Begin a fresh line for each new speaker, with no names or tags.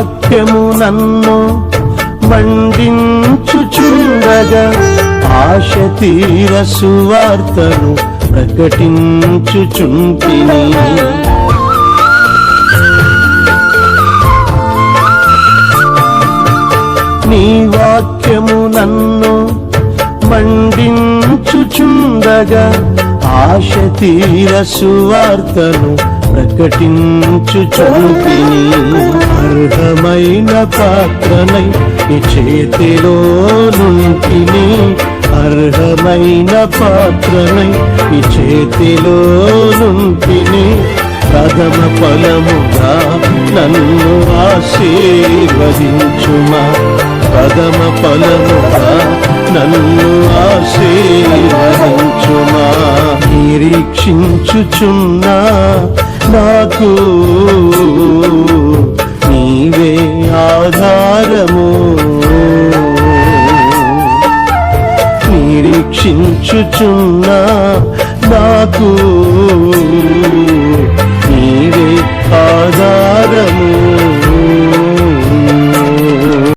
వాక్యము నన్ను మండించుచుండగా ఆశ తీర సువార్తను ప్రకటించుచుంటిని. నీ వాక్యము నన్ను మండించుచుండగా ఆశ తీర సువార్తను ప్రకటించుచుంటిని. అర్హమైన పాత్రనై నీ చేతిలో నుంటిని అర్హమైన పాత్రనై నీ చేతిలో నుంటిని ప్రథమ ఫలముగా నన్ను ఆశీర్వదించుమా. ప్రథమ ఫలముగా నన్ను ఆశీర్వదించుమా. నిరీక్షించుచున్నా నాకు నిరీక్షించుచున్నా. నాకు